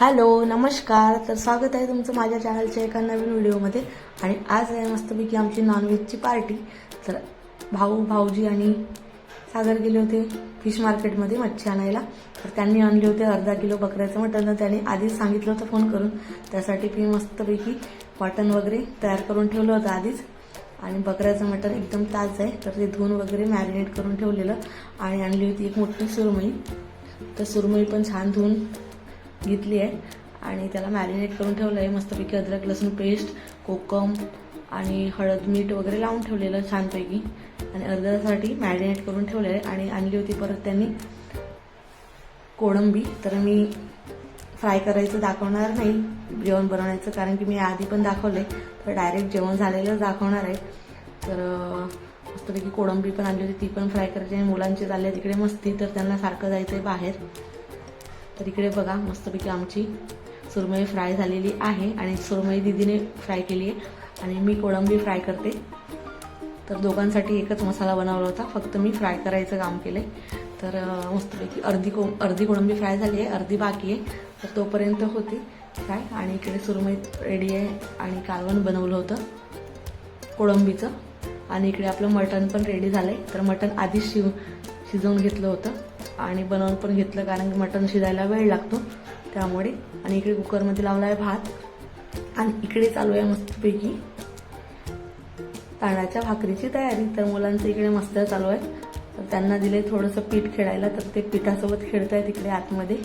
Hello नमस्कार. तर स्वागत आहे तुमचं माझ्या चॅनलच्या एका नवीन व्हिडिओमध्ये. आणि आज आहे मस्तपैकी आमची नॉनव्हेजची पार्टी तर भाऊ भाऊजी आणि सागर गेले होते फिश मार्केटमध्ये मच्छी आणायला. तर त्यांनी आणले होते अर्धा किलो बकऱ्याचं मटण. तर त्यांनी आधीच सांगितलं होतं फोन करून. त्यासाठी मी मस्तपैकी मटण वगैरे तयार करून ठेवलं होतं आधीच. आणि बकऱ्याचं मटण एकदम ताज आहे. तर ते धुवून वगैरे मॅरिनेट करून ठेवलेलं. आणि आणली होती एक मोठी सुरमई. तर सुरमई पण छान धुवून घेतली आहे. आणि त्याला मॅरिनेट करून ठेवलं आहे. मस्तपैकी अद्रक लसूण पेस्ट कोकम आणि हळद मीठ वगैरे लावून ठेवलेलं छानपैकी. आणि अर्ध्यासाठी मॅरिनेट करून ठेवलं आहे. आणि आणली होती परत त्यांनी कोळंबी. तर मी फ्राय करायचं दाखवणार नाही. जेवण बनवण्याचं कारण की मी आधी पण दाखवले तर डायरेक्ट जेवण झालेलं दाखवणार आहे. तर मस्तपैकी कोळंबी पण आणली होती. ती पण फ्राय करायची. आणि मुलांची चालली आहे. तिकडे मस्ती. तर त्यांना सारखं जायचं आहे बाहेर. तर इकडे बघा मस्तपैकी आमची सुरमई फ्राय झालेली आहे आणि सुरमई दिदीने फ्राय केली आहे आणि मी कोळंबी फ्राय करते. तर दोघांसाठी एकच मसाला बनवला होता फक्त मी फ्राय करायचं काम केलं तर मस्तपैकी अर्धी को अर्धी कोळंबी फ्राय झाली आहे अर्धी बाकी आहे. तर तोपर्यंत होती फ्राय आणि इकडे सुरमई रेडी आहे आणि कालवण बनवलं होतं कोळंबीचं. आणि इकडे आपलं मटण पण रेडी झालं आहे तर मटण आधीच शिव शिजवून घेतलं होतं. आणि बनवून पण घेतलं कारण की मटण शिजायला वेळ लागतो. त्यामुळे आणि इकडे कुकरमध्ये लावला आहे भात. आणि इकडे चालू आहे मस्तपैकी तांदळाच्या भाकरीची तयारी. तर मुलांचं इकडे मस्त चालू आहे. तर त्यांना दिले थोडंसं पीठ खेळायला तर ते पिठासोबत खेळताय तिकडे आतमध्ये.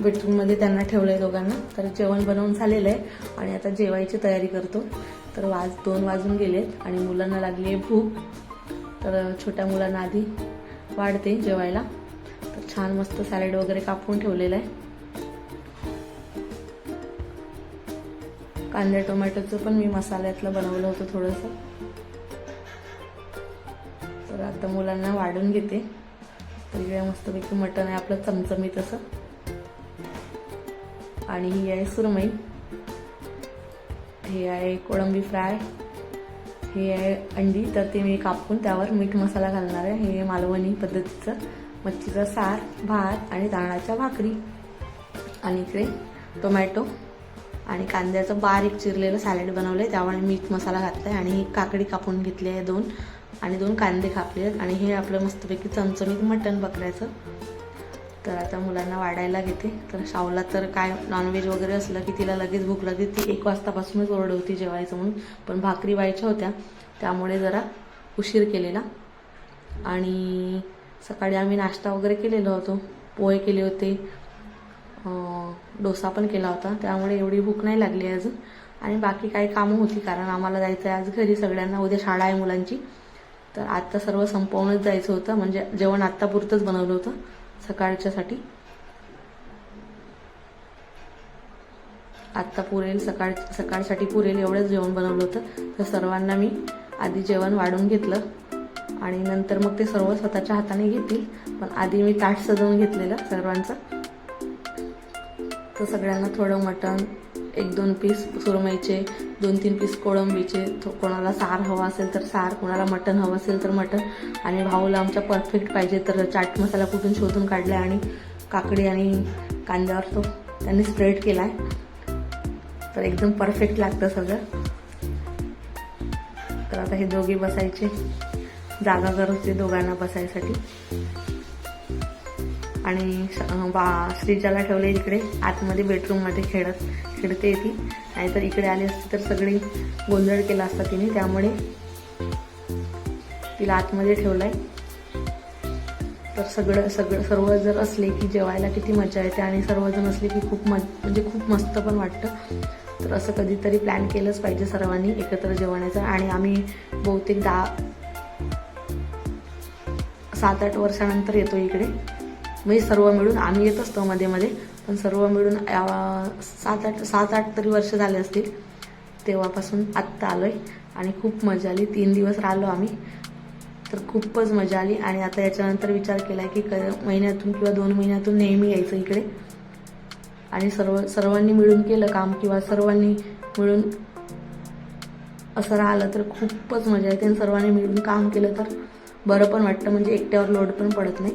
बेडरूममध्ये त्यांना ठेवलं आहे दोघांना. तर जेवण बनवून झालेलं आहे. आणि आता जेवायची तयारी करतो. तर वाज दोन वाजून गेलेत आणि मुलांना लागली आहे भूक. तर छोट्या मुलांना आधी वाढते जेवायला. छान मस्त सॅलेड वगैरे कापून ठेवलेलं आहे. कांदे टोमॅटोचं पण मी मसाल्यातलं बनवलं होतं थोडंसं. तर आता मुलांना वाढून घेते. तर मस्तपैकी मटण आहे आपलं चमचमीत असं आणि ही आहे सुरमई. हे आहे कोळंबी फ्राय. हे आहे अंडी. तर ते मी कापून त्यावर मीठ मसाला घालणार आहे. हे मालवणी पद्धतीचं. मच्छीचं सार भात आणि तांदळाच्या भाकरी. आणि इकडे टोमॅटो आणि कांद्याचं बारीक चिरलेलं सॅलड बनवलं आहे त्यामुळे मीठ मसाला घातला आहे आणि ही काकडी कापून घेतली आहे दोन. आणि दोन कांदे कापले आहेत. आणि हे आपलं मस्तपैकी चमचमीत मटण बकऱ्याचं तर आता मुलांना वाढायला घेते. तर शावला तर काय नॉनव्हेज वगैरे असलं की तिला लगेच भूक लागते ती एक वाजतापासूनच ओरडवती जेवायचं म्हणून. पण भाकरी व्हायच्या होत्या. त्यामुळे जरा उशीर केलेला. आणि सकाळी आम्ही नाश्ता वगैरे केलेला होतो. पोहे केले होते. डोसा पण केला होता. त्यामुळे एवढी भूक नाही लागली अजून आणि बाकी काही कामं होती कारण आम्हाला जायचं आहे आज घरी सगळ्यांना. उद्या शाळा आहे मुलांची. तर आत्ता सर्व संपवूनच जायचं होतं. म्हणजे जेवण आत्तापुरतंच बनवलं होतं. सकाळच्यासाठी. आत्ता पुरेल सकाळ सकाळसाठी पुरेल एवढंच जेवण बनवलं होतं. तर सर्वांना मी आधी जेवण वाढून घेतलं. आणि नंतर मग ते सर्व स्वतःच्या हाताने घेतील. पण आधी मी ताट सजवून घेतलेलं सर्वांचं. तर सगळ्यांना थोडं मटण एक दोन पीस सुरमईचे दोन तीन पीस कोळंबीचे कोणाला सार हवा असेल तर सार कोणाला मटण हवं असेल तर मटण. आणि भाऊला आमच्या परफेक्ट पाहिजे तर चाट मसाला कुठून शोधून काढला आणि काकडी आणि कांद्यावर तो त्यांनी स्प्रेड केला आहे तर एकदम परफेक्ट लागतं सगळं. तर आता हे दोघे बसायचे. जागा गरजते होते दोघांना बसायसाठी. आणि बा श्रीजाला ठेवले इकडे आतमध्ये बेडरूममध्ये खेळत खेळते ती. नाहीतर इकडे आली असती तर सगळी गोंधळ केला असता तिने त्यामुळे तिला आतमध्ये ठेवलाय. तर सगळं सगळं सर्व जर असले की जेवायला किती मजा येते आणि सर्वजण असले की खूप मज म्हणजे खूप मस्त पण वाटतं. तर असं कधीतरी प्लॅन केलंच पाहिजे सर्वांनी एकत्र जेवणाचं आणि आम्ही बहुतेक दहा सात आठ वर्षानंतर येतो इकडे. म्हणजे सर्व मिळून आम्ही येत असतो मध्ये मध्ये. पण सर्व मिळून सात आठ सात आठ तरी वर्ष झाले असतील. तेव्हापासून आत्ता आलोय. आणि खूप मजा आली. तीन दिवस राहिलो आम्ही. तर खूपच मजा आली. आणि आता याच्यानंतर विचार केला की क महिन्यातून किंवा दोन महिन्यातून नेहमी यायचं इकडे. आणि सर्व सर्वांनी मिळून केलं काम किंवा सर्वांनी मिळून असं राहिलं तर खूपच मजा येते आणि सर्वांनी मिळून काम केलं तर बरं पण वाटतं म्हणजे एकट्यावर लोड पण पडत नाही.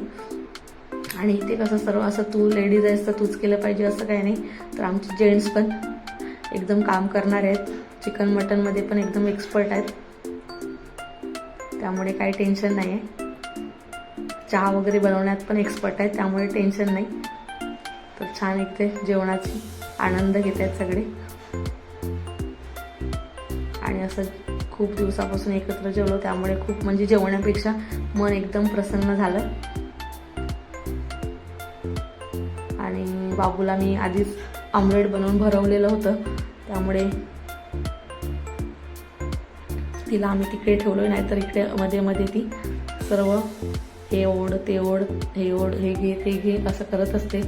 आणि इथे कसं सर्व असं तू लेडीज आहेस तर तूच केलं पाहिजे असं काही नाही. तर आमचे जेंट्स पण एकदम काम करणार आहेत. चिकन मटनमध्ये पण एकदम एक्सपर्ट आहेत. त्यामुळे काही टेन्शन नाही आहे चहा वगैरे बनवण्यात पण एक्सपर्ट आहेत त्यामुळे टेन्शन नाही. तर छान इथे जेवणाची आनंद घेत आहेत सगळे. आणि असं खूप दिवसापासून एकत्र जेवलो त्यामुळे खूप म्हणजे जेवण्यापेक्षा मन एकदम प्रसन्न झालं. आणि बाबूला मी आधीच आमलेट बनवून भरवलेलं होतं त्यामुळे तिला आम्ही तिकडे ठेवलो नाहीतर इकडे मध्ये मध्ये ती सर्व हे ओढ ते ओढ हे ओढ हे घे ते घे असं करत असते.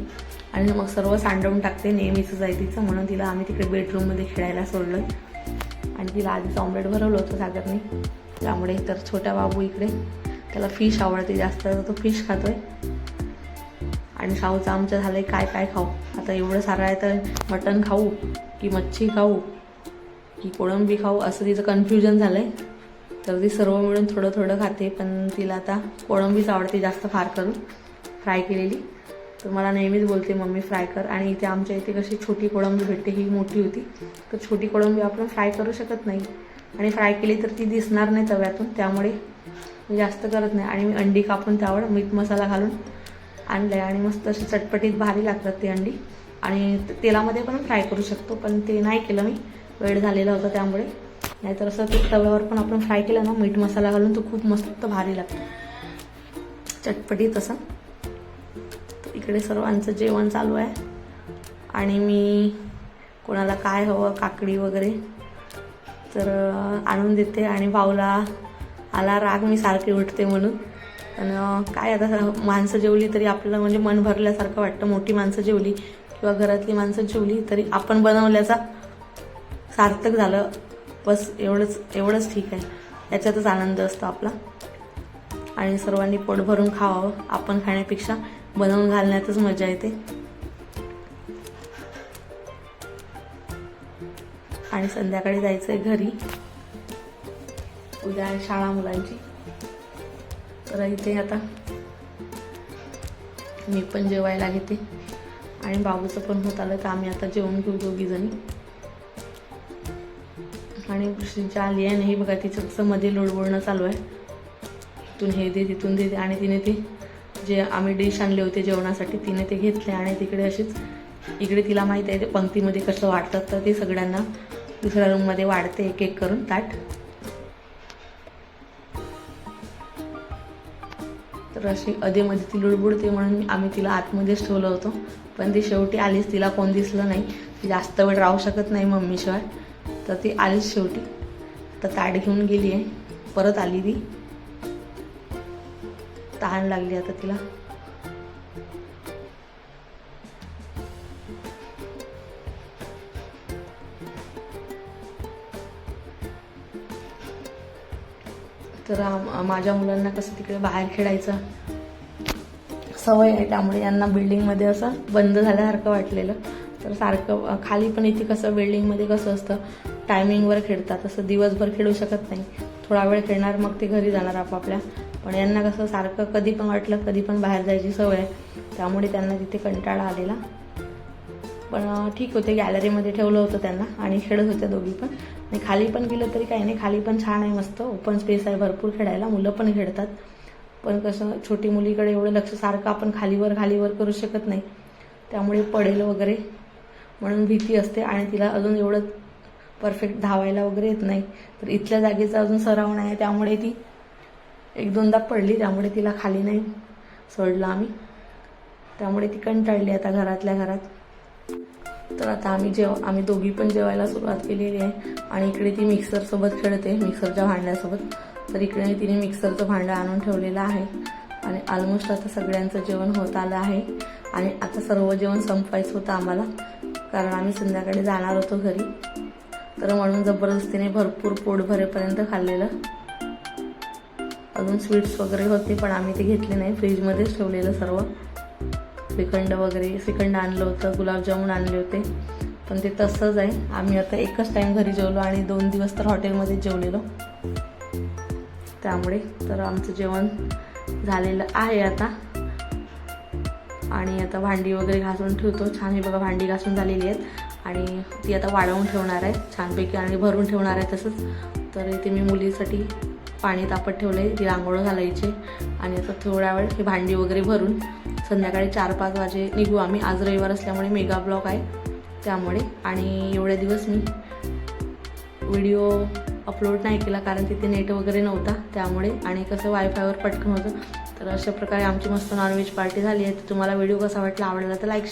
आणि मग सर्व सांडवून टाकते नेहमीच आहे तिचं म्हणून तिला आम्ही तिकडे बेडरूममध्ये खेळायला सोडलं आणि तिला आधीच ऑमलेट भरवलं होतं सागरने. त्यामुळे तर छोट्या बाबू इकडे. त्याला फिश आवडते जास्त तर तो फिश खातोय. आणि शाहूचं आमचं झालंय काय काय खाऊ? आता एवढं सारं आहे तर मटण खाऊ की मच्छी खाऊ की कोळंबी खाऊ? असं तिचं कन्फ्युजन झालंय. तर ती सर्व मिळून थोडं थोडं खाते पण तिला आता कोळंबीच आवडते जास्त फार करून. फ्राय केलेली. तर मला नेहमीच बोलते मम्मी फ्राय कर. आणि इथे आमच्या इथे कशी छोटी कोळंबी भेटते ही मोठी होती. तर छोटी कोळंबी आपण फ्राय करू शकत नाही. आणि फ्राय केली तर ती दिसणार नाही तव्यातून त्यामुळे मी जास्त करत नाही. आणि मी अंडी कापून त्यावर मीठ मसाला घालून आणलं आहे आणि मस्त अशी चटपटीत भारी लागतात ती अंडी. आणि तेलामध्ये पण फ्राय करू शकतो पण ते नाही केलं मी. वेळ झालेला होता त्यामुळे. नाहीतर असं ते तव्यावर पण आपण फ्राय केलं ना मीठ मसाला घालून तो खूप मस्त भारी लागतो. चटपटीत असं. इकडे सर्वांचं जेवण चालू आहे. आणि मी कोणाला काय हवं काकडी वगैरे तर आणून देते. आणि भाऊला आला राग मी सारखी उठते म्हणून. पण काय आता माणसं जेवली तरी आपल्याला म्हणजे मन भरल्यासारखं वाटतं. मोठी माणसं जेवली किंवा घरातली माणसं जेवली तरी आपण बनवल्याचा सार्थक झालं. बस एवढंच एवढंच ठीक आहे. याच्यातच आनंद असतो आपला. आणि सर्वांनी पोट भरून खावावं आपण खाण्यापेक्षा. बनवून घालण्यातच मजा येते. आणि संध्याकाळी जायचंय घरी. उद्या आहे शाळा मुलांची. तर इथे आता मी पण जेवायला घेते. आणि बाबूचं पण होत आलं तर आम्ही आता जेवण घेऊ दोघी जणी. आणि श्रीच्या आली आहे नाही बघा तिचं मध्ये लोडबोडणं चालू आहे. तिथून हे दे तिथून दे आणि तिने ते जे आम्ही डिश आणले होते जेवणासाठी तिने ते घेतले आणि तिकडे असेच इकडे तिला माहीत आहे ते पंक्तीमध्ये कसं वाढतात तर ते सगळ्यांना दुसऱ्या रूममध्ये वाढते एक एक करून ताट. तर अशी अधेमध्ये ती लुडबुडते म्हणून आम्ही तिला आतमध्येच ठेवलं होतं. पण ती शेवटी आलीच तिला कोण दिसलं नाही. ती जास्त वेळ राहू शकत नाही मम्मीशिवाय. तर ती आलीच शेवटी. तर ताट घेऊन गेली आहे परत आली ती. तहान लागली आता तिला. तर माझ्या मुलांना कसं तिकडे बाहेर खेळायचं? सवय आहे त्यामुळे यांना बिल्डिंगमध्ये असं बंद झाल्यासारखं वाटलेलं. तर सारखं खाली पण इथे कसं बिल्डिंगमध्ये कसं असतं टायमिंगवर खेळतात. असं दिवसभर खेळू शकत नाही. थोडा वेळ खेळणार मग ते घरी जाणार आपापल्या. पण यांना कसं सारखं कधी पण वाटलं कधी पण बाहेर जायची सवय आहे. त्यामुळे त्यांना तिथे कंटाळा आलेला. पण ठीक होते गॅलरीमध्ये ठेवलं होतं त्यांना आणि खेळत होत्या दोघी पण. आणि खाली पण गेलं तरी काही नाही खाली पण छान आहे मस्त. ओपन स्पेस आहे भरपूर खेळायला. मुलं पण खेळतात. पण कसं छोटी मुलीकडे एवढं लक्ष सारखं आपण खालीवर खालीवर करू शकत नाही. त्यामुळे पडेल वगैरे. म्हणून भीती असते आणि तिला अजून एवढं परफेक्ट धावायला वगैरे येत नाही. तर इथल्या जागेचा अजून सराव नाही आहे त्यामुळे ती एक दोनदा पडली त्यामुळे तिला खाली नाही सोडलं आम्ही. त्यामुळे ती कंटाळली आता घरातल्या घरात. तर आता आम्ही जेव आम्ही दोघी पण जेवायला सुरुवात केलेली आहे. आणि इकडे ती मिक्सरसोबत खेळते मिक्सरच्या भांड्यासोबत. तर इकडे तिने मिक्सरचं भांडं आणून ठेवलेलं आहे. आणि ऑलमोस्ट आता सगळ्यांचं जेवण होत आलं आहे. आणि आता सर्व जेवण संपवायचं होतं आम्हाला कारण आम्ही संध्याकाळी जाणार होतो घरी. तर म्हणून जबरदस्तीने भरपूर पोट भरेपर्यंत खाल्लेलं. अजून स्वीट्स वगैरे होते पण आम्ही ते घेतले नाही. फ्रीजमध्येच ठेवलेलं सर्व. श्रीखंड वगैरे श्रीखंड आणलं होतं गुलाबजामुन आणले होते. पण ते तसंच आहे. आम्ही आता एकच टाईम घरी जेवलो आणि दोन दिवस तर हॉटेलमध्ये जेवलेलो. त्यामुळे तर आमचं जेवण झालेलं आहे आता. आणि आता भांडी वगैरे घासून ठेवतो. छान हे बघा भांडी घासून झालेली आहेत. आणि ती आता वाढवून ठेवणार आहे. छानपैकी आणि भरून ठेवणार आहे तसंच. तर इथे मी मुलीसाठी पाणी तापत ठेवलं आहे ती रांगोळ घालायची. आणि आता थोड्या वेळ हे भांडी वगैरे भरून संध्याकाळी चार पाच वाजे निघू आम्ही. आज रविवार असल्यामुळे मेगा ब्लॉक आहे त्यामुळे. आणि एवढ्या दिवस मी व्हिडिओ अपलोड नाही केला कारण तिथे नेट वगैरे नव्हता त्यामुळे. आणि कसं वायफायवर पटकन होतं. तर अशा प्रकारे आमची मस्त नॉनव्हेज पार्टी झाली आहे. तर तुम्हाला व्हिडिओ कसा वाटला आवडला तर लाईक